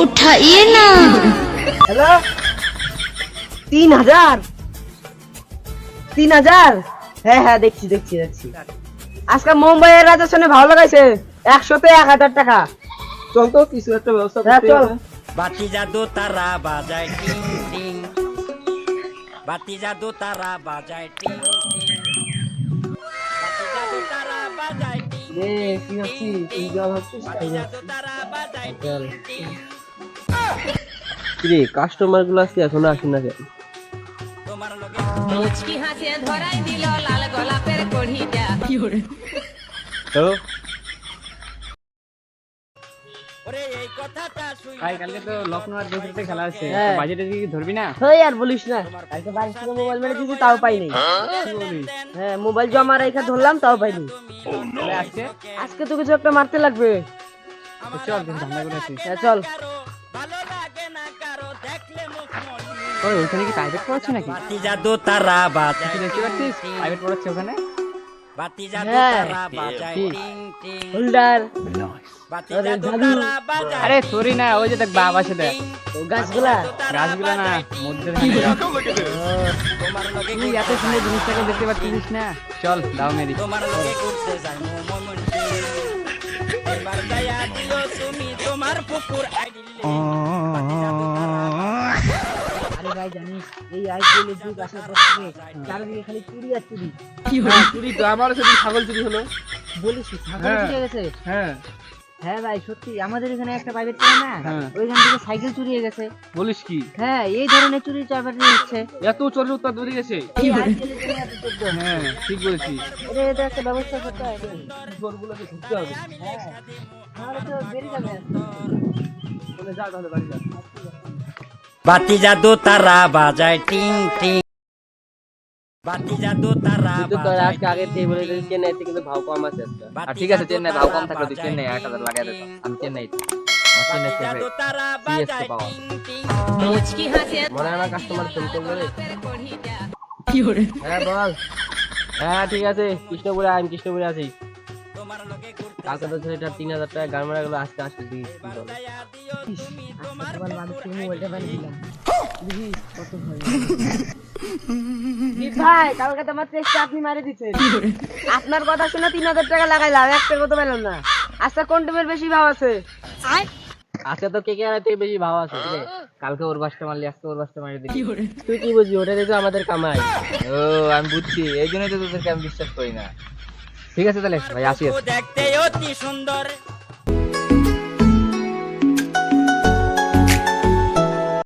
উঠাইয়ে না। তিন হাজার। তিন হাজার? হ্যাঁ হ্যাঁ দেখছি দেখছি দেখছি। আজকে মুম্বাইয়ের রাজার সঙ্গে ভালো লাগাইছে। একশোতে এক হাজার টাকা। চল তো কিছু একটা ব্যবস্থা হ্যাঁ চল। বাতি জাদু তারা বাজায় টিং টিং। বাতি জাদু তারা বাজায় টিং টিং। বাতি জাদু তারা বাজায় টিং টিং। রে কাস্টমারগুলো আজকে এখনও আসে না কেন? তোমার মুচকি হাসিয়ে ধরাই দিল লাল গোলাপের কড়িটা। ওরে? এই ভাই কালকে তো লখনৌ আর দেশের খেলা আছে হ্যাঁ। বাজেটে কি ধরবি না? ওই আর বলিস না। কালকে বাড়ি থেকে মোবাইল মেরে দিয়েছি তাও পাইনি। হ্যাঁ মোবাইল জমা রেখে ধরলাম তাও পাইনি। আজকে আজকে তো কিছু একটা মারতে লাগবে। চল ধান্দা করে হ্যাঁ চল। ওই ওইখানে কি প্রাইভেট পড়াচ্ছে নাকি? বাতি জাদু তারা বাজায়। তুই দেখতে পাচ্ছিস? প্রাইভেট পড়াচ্ছে ওখানে? বাতি জাদু হ্যাঁ। তারা বাজায়। টিং টিং। হোল্ডার। বাতি আরে জাদু। তারা বাজায়। আরে সরি না ওই যে দেখ আছে দেখ। ও গাছগুলা গাছগুলো না মধ্যে তোমার লগে তুই এত সুন্দর জিনিসটাকে দেখতে পাচ্ছিস না? চল দাও মেরি। তোমার লগে ঘুরতে যাই। মোমন্টি এবার দয়া দিও তুমি তোমার পুকুর আইডিলে। আরে ভাই জানিস এই আইপিএল এর যুগ আসার পর থেকে চারিদিকে খালি চুরি আর চুরি। চুরি তো আমারও সেদিন ছাগল চুরি হলো। বলিস ছাগল হ্যাঁ। চুরি হয়ে গেছে। হ্যাঁ। হ্যাঁ ভাই সত্যি আমাদের এখানে একটা প্রাইভেট করে না হ্যাঁ। ওইখান থেকে সাইকেল চুরি হয়ে গেছে। বলিস কি? হ্যাঁ এই ধরনের চুরি চাপাটি হচ্ছে। এত চোরের উত্তর দূরে গেছে। হ্যাঁ ঠিক বলেছিস। এটা এটা একটা ব্যবস্থা করতে হবে। চোরগুলোকে ধরতে হবে। হ্যাঁ নাহলে তো বেরিয়ে যাবে চলে যা তাহলে বাড়ি যা। বাতি জাদু তারা বাজায় টিং টিং। বাতি জাদু তারা বাজায় আজকে আগে থেকে বলে দিয়েছি চেন্নাই থেকে কিন্তু ভাও কম আছে আর ঠিক আছে চেন্নাই ভাও কম থাকলে তুই চেন্নাই এক হাজার লাগাই দে আমি চেন্নাই আমার চেন্নাই ফেভারিট তারা বাজায় টিং টিং। মুচকি হাসিয়ে মনে আমার কাস্টমার ফোন করবে রে। কড়িটা হ্যাঁ বল। হ্যাঁ ঠিক আছে। কৃষ্ণপুরে আমি কৃষ্ণপুরে আছি। কালকে তো ছেলেটা তিন হাজার টাকা গান মারা গেলো আজকে আসবে দিই কি বলো দয়া দিও তুমি তোমার ভাই কালকে তোমার চেষ্টা আপনি মারি দিচ্ছেন আপনার কথা শুনে তিন হাজার টাকা লাগাইলাম একটা কথা পেলাম না। আজকে কোন টিমের বেশি ভাব আছে? আজকে তো কে কে আর থেকে বেশি ভাব আছে রে। কালকে ওর বাসটা মারলি আজকে ওর বাসটা মারি দিলি। তুই কি বুঝবি ওটা তো আমাদের কামাই। ও আমি বুঝছি এই জন্যই তো তোদেরকে আমি বিশ্বাস করি না। ঠিক আছে তাহলে ভাই আসি দেখতে অতি সুন্দর।